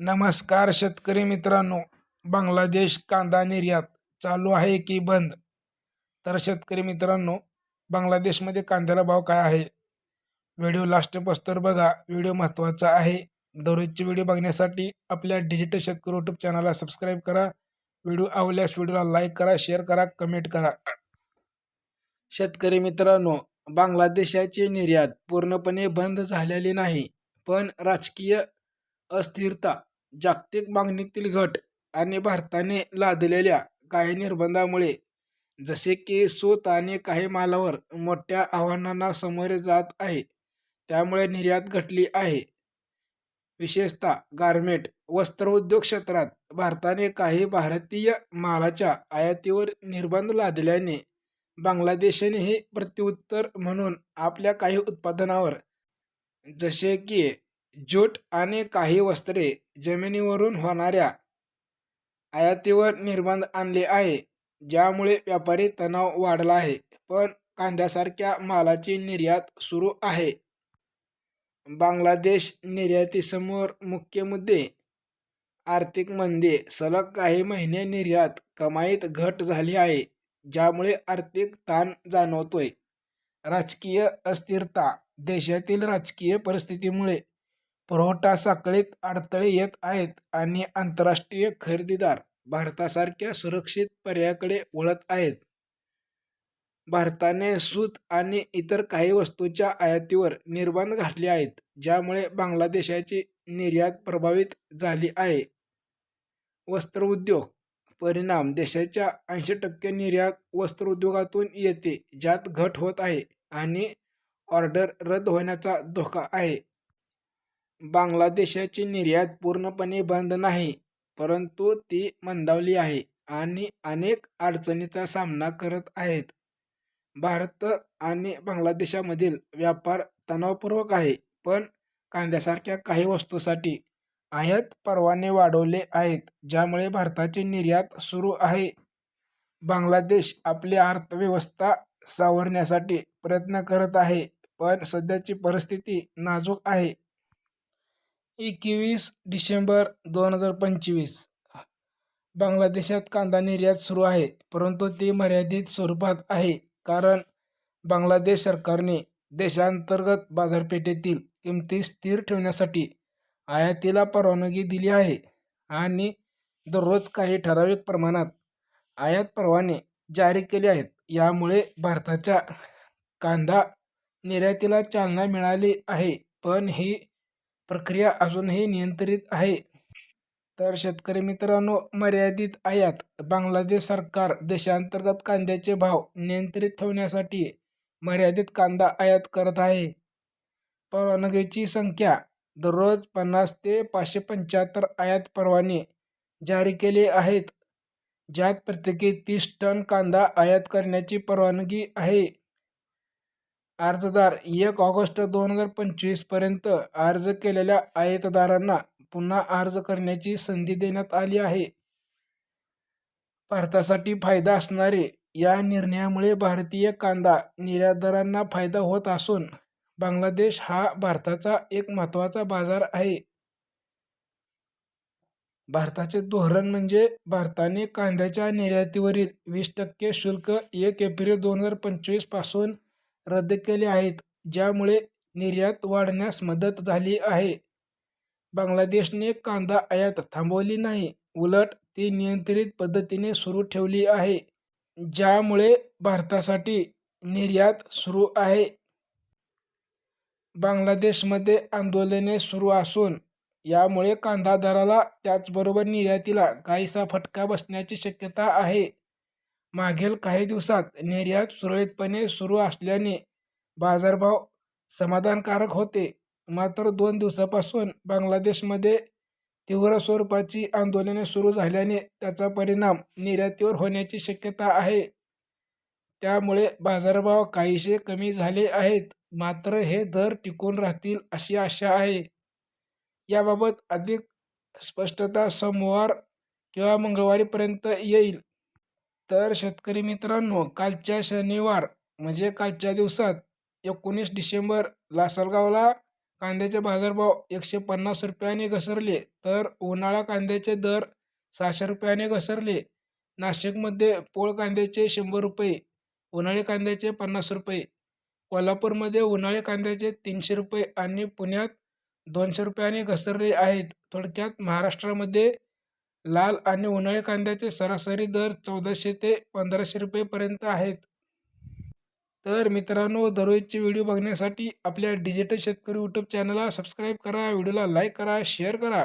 नमस्कार शेतकरी मित्रांनो बांगलादेश कांदा निर्यात चालू आहे की बंद? तर शेतकरी मित्रांनो बांगलादेशमध्ये कांद्याला भाव काय आहे? व्हिडिओ लास्ट पोस्टर बघा. व्हिडिओ महत्त्वाचा आहे. दररोजचे व्हिडिओ बघण्यासाठी आपल्या डिजिटल शेतकरी यूट्यूब चॅनलला सबस्क्राईब करा. व्हिडिओ आवडल्यास व्हिडिओला लाईक करा शेअर करा कमेंट करा. शेतकरी मित्रांनो बांगलादेशाची निर्यात पूर्णपणे बंद झालेली नाही पण राजकीय अस्थिरता जागतिक मागणीतील घट आणि भारताने लादलेल्या काही निर्बंधामुळे जसे की सूत आणि काही मालावर मोठ्या आव्हानांना सामोरे जात आहे त्यामुळे निर्यात घटली आहे. विशेषतः गारमेंट वस्त्र उद्योग क्षेत्रात भारताने काही भारतीय मालाच्या आयातीवर निर्बंध लादल्याने बांगलादेशानेही प्रत्युत्तर म्हणून आपल्या काही उत्पादनावर जसे की ज्यूट आणि काही वस्त्रे जमिनीवरून होणाऱ्या आयातीवर निर्बंध आणले आहे ज्यामुळे व्यापारी तणाव वाढला आहे. पण कांद्यासारख्या मालाची निर्यात सुरू आहे. बांगलादेश निर्यातीसमोर मुख्य मुद्दे आर्थिक मंदी सलग काही महिने निर्यात कमाईत घट झाली आहे ज्यामुळे आर्थिक ताण जाणवतोय. राजकीय अस्थिरता देशातील राजकीय परिस्थितीमुळे पुरवठा साखळीत अडथळे येत आहेत आणि आंतरराष्ट्रीय खरेदीदार भारतासारख्या सुरक्षित पर्यायाकडे वळत आहेत. भारताने सूत आणि इतर काही वस्तूंच्या आयातीवर निर्बंध घातले आहेत ज्यामुळे बांगलादेशाची निर्यात प्रभावित झाली आहे. वस्त्र उद्योग परिणाम देशाच्या ऐंशी टक्के निर्यात वस्त्र उद्योगातून येते ज्यात घट होत आहे आणि ऑर्डर रद्द होण्याचा धोका आहे. बांगलादेशाची निर्यात पूर्णपणे बंद नाही परंतु ती मंदावली आहे आणि अनेक अडचणीचा सामना करत आहेत. भारत आणि बांगलादेशामधील व्यापार तणावपूर्वक आहे पण कांद्यासारख्या काही वस्तूसाठी आयात परवाने वाढवले आहेत ज्यामुळे भारताची निर्यात सुरू आहे. बांगलादेश आपली अर्थव्यवस्था सावरण्यासाठी प्रयत्न करत आहे पण सध्याची परिस्थिती नाजूक आहे. एकवीस डिसेंबर दोन हजार पंचवीस. बांगलादेशात कांदा निर्यात सुरू आहे परंतु ती मर्यादित स्वरूपात आहे कारण बांगलादेश सरकारने देशांतर्गत बाजारपेठेतील किमती स्थिर ठेवण्यासाठी आयातीला परवानगी दिली आहे आणि दररोज काही ठराविक प्रमाणात आयात परवाने जारी केले आहेत. यामुळे भारताच्या कांदा निर्यातीला चालना मिळाली आहे पण ही प्रक्रिया अजूनही नियंत्रित आहे. तर शेतकरी मित्रांनो मर्यादित आयात बांगलादेश सरकार देशांतर्गत कांद्याचे भाव नियंत्रित ठेवण्यासाठी मर्यादित कांदा आयात करत आहे. परवानगीची संख्या दररोज पन्नास ते पाचशे पंच्याहत्तर आयात परवाने जारी केले आहेत ज्यात प्रत्येकी तीस टन कांदा आयात करण्याची परवानगी आहे. अर्जदार एक ऑगस्ट दोन हजार पंचवीसपर्यंत अर्ज केलेल्या आयातदारांना पुन्हा अर्ज करण्याची संधी देण्यात आली आहे. भारतासाठी फायदा असणारे या निर्णयामुळे भारतीय कांदा निर्यातदारांना फायदा होत असून बांगलादेश हा भारताचा एक महत्त्वाचा बाजार आहे. भारताचे धोरण म्हणजे भारताने कांद्याच्या निर्यातीवरील वीस टक्के शुल्क एक एप्रिल दोन हजार पंचवीसपासून रद्द केले आहेत ज्यामुळे निर्यात वाढण्यास मदत झाली आहे. बांगलादेशने कांदा आयात थांबवली नाही उलट ती नियंत्रित पद्धतीने सुरू ठेवली आहे ज्यामुळे भारतासाठी निर्यात सुरू आहे. बांगलादेशमध्ये आंदोलने सुरू असून यामुळे कांदा दराला त्याचबरोबर निर्यातीला काहीसा फटका बसण्याची शक्यता आहे. मागील काही दिवसात निर्यात सुरळीतपणे सुरू असल्याने बाजारभाव समाधानकारक होते. मात्र दोन दिवसापासून बांगलादेशमध्ये तीव्र स्वरूपाची आंदोलने सुरू झाल्याने त्याचा परिणाम निर्यातीवर होण्याची शक्यता आहे. त्यामुळे बाजारभाव काहीसे कमी झाले आहेत. मात्र हे दर टिकून राहतील अशी आशा आहे. याबाबत अधिक स्पष्टता सोमवार किंवा मंगळवारीपर्यंत येईल. तर शेतकरी मित्रांनो कालच्या शनिवार म्हणजे कालच्या दिवसात एकोणीस डिसेंबर लासलगावला कांद्याचे बाजारभाव एकशे पन्नास रुपयाने घसरले तर उन्हाळा कांद्याचे दर सहाशे रुपयाने घसरले. नाशिकमध्ये पोळ कांद्याचे शंभर रुपये उन्हाळी कांद्याचे पन्नास रुपये कोल्हापूरमध्ये उन्हाळी कांद्याचे तीनशे रुपये आणि पुण्यात दोनशे रुपयाने घसरले आहेत. थोडक्यात महाराष्ट्रामध्ये लाल आणि उन्हाळी कांद्याचे सरासरी दर चौदाशे ते पंधराशे रुपयेपर्यंत आहेत. तर मित्रांनो दररोजचे व्हिडिओ बघण्यासाठी आपल्या डिजिटल शेतकरी यूट्यूब चॅनलला सबस्क्राईब करा व्हिडिओला लाईक करा शेअर करा.